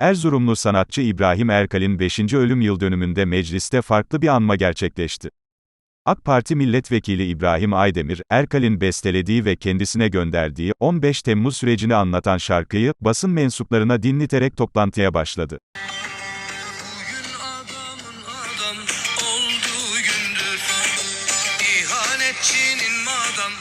Erzurumlu sanatçı İbrahim Erkal'in 5. ölüm yıl dönümünde mecliste farklı bir anma gerçekleşti. AK Parti Milletvekili İbrahim Aydemir, Erkal'in bestelediği ve kendisine gönderdiği 15 Temmuz sürecini anlatan şarkıyı basın mensuplarına dinleterek toplantıya başladı. Adam olduğu gündür İhanetçinin madam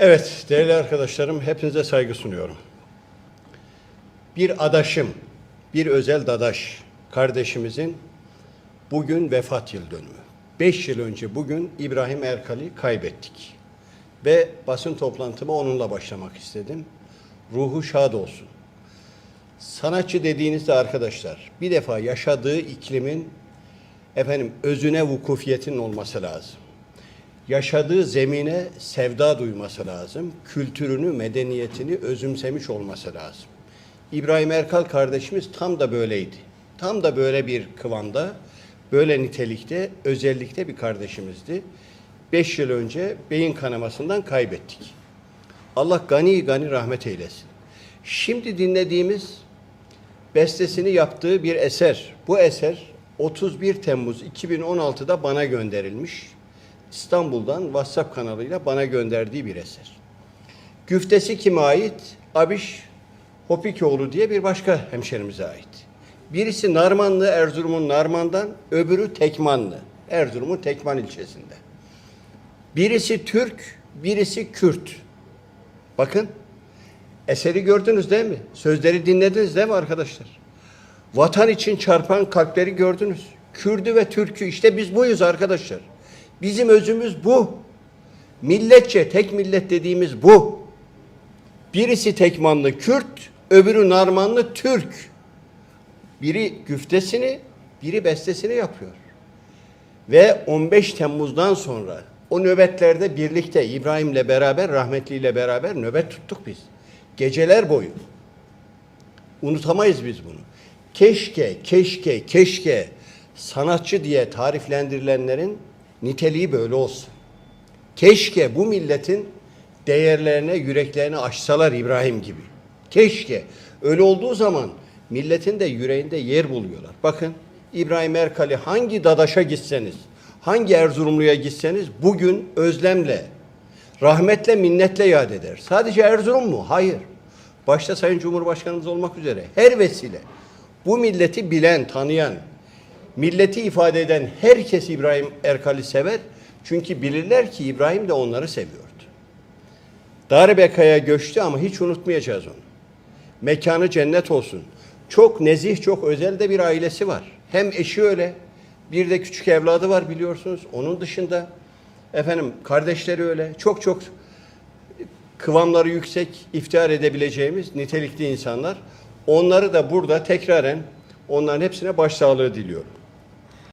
Evet değerli arkadaşlarım hepinize saygı sunuyorum. Bir adaşım, bir özel dadaş kardeşimizin bugün vefat yıl dönümü. Beş yıl önce bugün İbrahim Erkal'i kaybettik. Ve basın toplantıma onunla başlamak istedim. Ruhu şad olsun. Sanatçı dediğinizde arkadaşlar bir defa yaşadığı iklimin efendim özüne vukufiyetinin olması lazım yaşadığı zemine sevda duyması lazım. Kültürünü, medeniyetini özümsemiş olması lazım. İbrahim Erkal kardeşimiz tam da böyleydi. Tam da böyle bir kıvamda, böyle nitelikte, özellikle bir kardeşimizdi. Beş yıl önce beyin kanamasından kaybettik. Allah gani gani rahmet eylesin. Şimdi dinlediğimiz bestesini yaptığı bir eser. Bu eser 31 Temmuz 2016'da bana gönderilmiş. İstanbul'dan WhatsApp kanalıyla bana gönderdiği bir eser. Güftesi kime ait? Abiş Hopikoğlu diye bir başka hemşerimize ait. Birisi Narmanlı, Erzurum'un Narman'dan, öbürü Tekmanlı, Erzurum'un Tekman ilçesinde. Birisi Türk, birisi Kürt. Bakın, eseri gördünüz değil mi? Sözleri dinlediniz değil mi arkadaşlar? Vatan için çarpan kalpleri gördünüz. Kürdü ve Türk'ü işte biz buyuz arkadaşlar. Bizim özümüz bu. Milletçe tek millet dediğimiz bu. Birisi Tekmanlı Kürt, öbürü Narmanlı Türk. Biri güftesini, biri bestesini yapıyor. Ve 15 Temmuz'dan sonra o nöbetlerde birlikte İbrahim'le beraber, rahmetliyle beraber nöbet tuttuk biz. Geceler boyu. Unutamayız biz bunu. Keşke, keşke, keşke sanatçı diye tariflendirilenlerin niteliği böyle olsun. Keşke bu milletin değerlerine, yüreklerini açsalar İbrahim gibi. Keşke. Öyle olduğu zaman milletin de yüreğinde yer buluyorlar. Bakın İbrahim Erkal'i hangi dadaşa gitseniz, hangi Erzurumlu'ya gitseniz bugün özlemle, rahmetle, minnetle yad eder. Sadece Erzurum mu? Hayır. Başta Sayın Cumhurbaşkanımız olmak üzere her vesile bu milleti bilen, tanıyan, milleti ifade eden herkes İbrahim Erkal'i sever. Çünkü bilirler ki İbrahim de onları seviyordu. Darbekaya göçtü ama hiç unutmayacağız onu. Mekanı cennet olsun. Çok nezih, çok özel de bir ailesi var. Hem eşi öyle, bir de küçük evladı var biliyorsunuz. Onun dışında efendim kardeşleri öyle. Çok çok kıvamları yüksek, iftihar edebileceğimiz nitelikli insanlar. Onları da burada tekraren onların hepsine başsağlığı diliyorum.